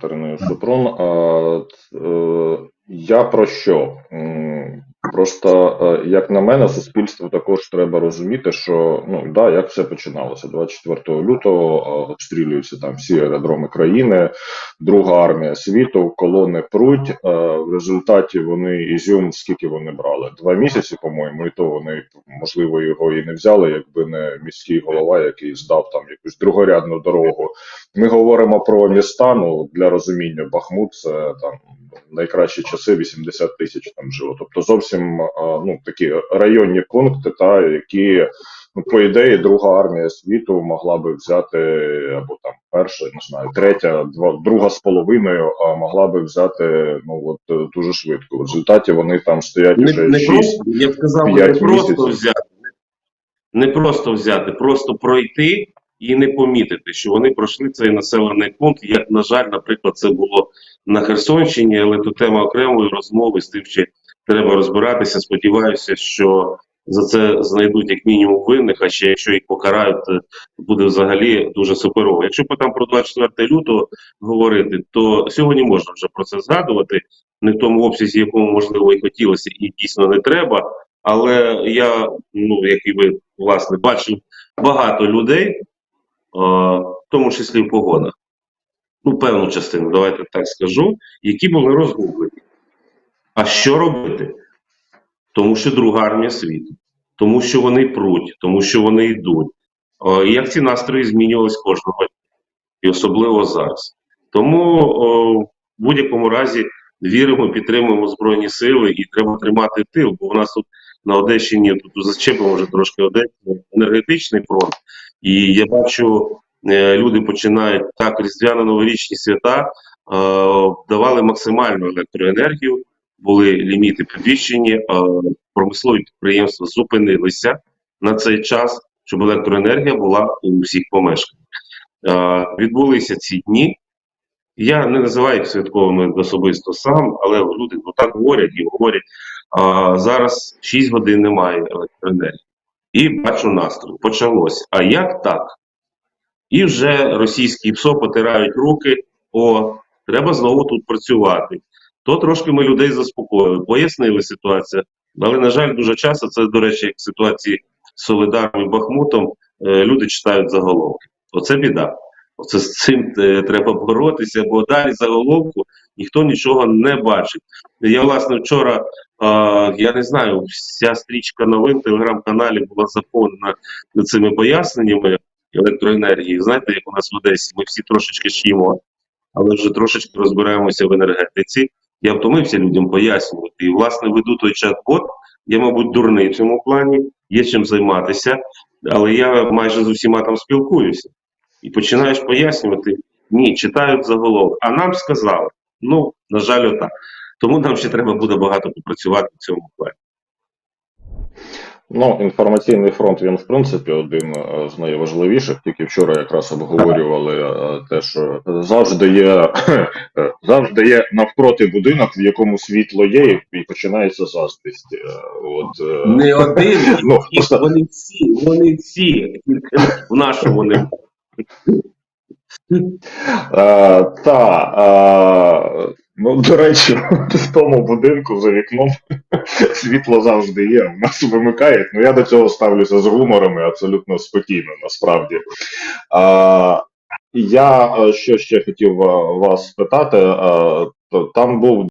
Катериною Супрун. Е, Я про що? Просто, е, як на мене, суспільству також треба розуміти, що ну да, як все починалося. 24 лютого е, обстрілюються там всі аеродроми країни, друга армія світу, колони пруть. В результаті вони ізюм, скільки вони брали? Два місяці, по-моєму, і то вони можливо його і не взяли, якби не міський голова, який здав там якусь другорядну дорогу. Ми говоримо про міста. Ну для розуміння, Бахмут це там найкращі часи 80 тисяч там жило. Тобто зовсім ну такі районні пункти, та які ну по ідеї друга армія світу могла би взяти або там перша, не знаю, третя, два, друга з половиною, а могла би взяти ну от е, дуже швидко. В результаті вони там стоять Не, вже не 6 просто, я б сказав, не просто місяців. взяти. Не просто взяти, просто пройти і не помітити, що вони пройшли цей населений пункт. Як, на жаль, наприклад, це було на Херсонщині, але то тема окремої розмови з тим, що треба розбиратися. Сподіваюся, що за це знайдуть як мінімум винних, а ще якщо їх покарають, е, буде взагалі дуже суперово. Якщо там про 24 лютого говорити, то сьогодні можна вже про це згадувати, не в тому обсязі, якому можливо і хотілося, і дійсно не треба. Але я, ну як і ви власне, бачив багато людей, в тому числі в погонах, ну певну частину, давайте так скажу, які були розгублені. А що робити? Тому що друга армія світу, тому що вони пруть, тому що вони йдуть. Е, як ці настрої змінювались кожного дня, і особливо зараз. Тому о, в будь-якому разі віримо, підтримуємо Збройні сили і треба тримати тил, бо у нас тут на Одещині тут зачепимо вже трошки Одещину, енергетичний фронт. І я бачу, е, люди починають так різдвяно-новорічні свята, е, давали максимальну електроенергію, були ліміти підвищені, е, промислові підприємства зупинилися на цей час, щоб електроенергія була у всіх помешканнях. Відбулися ці дні. Я не називаю їх святковими особисто сам, але люди ну, так говорять і говорять. А, зараз 6 годин немає електроенергії. І бачу настрій. Почалося. А як так? І вже російські ПСО потирають руки. О, треба знову тут працювати. То трошки ми людей заспокоїли, пояснили ситуацію. Але, на жаль, дуже часто це, до речі, як в ситуації з Солидаром і Бахмутом, е, люди читають заголовки. Оце біда. Оце з цим е, треба боротися, бо далі заголовку ніхто нічого не бачить. Я, власне, вчора, я не знаю, вся стрічка новин в телеграм-каналі була заповнена цими поясненнями електроенергії. Знаєте, як у нас в Одесі, ми всі трошечки шімо, але вже трошечки розбираємося в енергетиці. Я втомився людям пояснювати. І, власне, веду той чат-бот. Я, мабуть, дурний в цьому плані, є чим займатися, але я майже з усіма там спілкуюся. І починаєш пояснювати, ні, читають заголовок, а нам сказали. Ну, на жаль, отак. Тому нам ще треба буде багато попрацювати в цьому плані. Ну, інформаційний фронт він в принципі один е, з найважливіших. Тільки вчора якраз обговорювали е, те, що завжди є е, завжди є навпроти будинок, в якому світло є, і починається заздрість. От Не один, ну, просто- вони всі, вони всі, в нашому не Та, ну, до речі, в тому будинку за вікном світло завжди є. В нас вимикають. Ну я до цього ставлюся з гуморами абсолютно спокійно, насправді. Я е, що ще хотів е, вас спитати. Е, там був